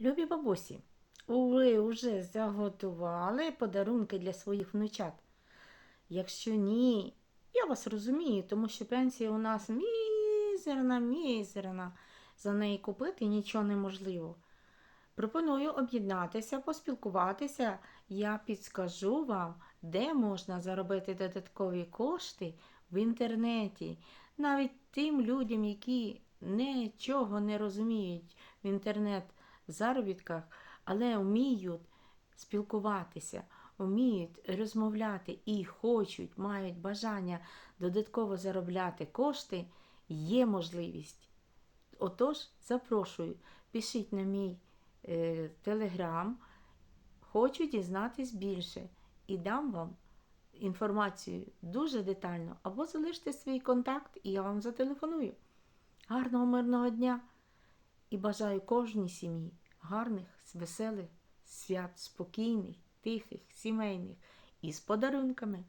Любі бабусі, ви вже заготували подарунки для своїх внучат? Якщо ні, я вас розумію, тому що пенсія у нас мізерна, мізерна. За неї купити нічого неможливо. Пропоную об'єднатися, поспілкуватися. Я підскажу вам, де можна заробити додаткові кошти в інтернеті. Навіть тим людям, які нічого не розуміють в інтернет-заробітках, але вміють спілкуватися, вміють розмовляти і хочуть, мають бажання додатково заробляти кошти, є можливість. Отож, запрошую, пишіть на мій е, телеграм, хочу дізнатись більше і дам вам інформацію дуже детально, або залиште свій контакт, і я вам зателефоную. Гарного мирного дня і бажаю кожній сім'ї гарних, веселих свят, спокійних, тихих, сімейних і з подарунками.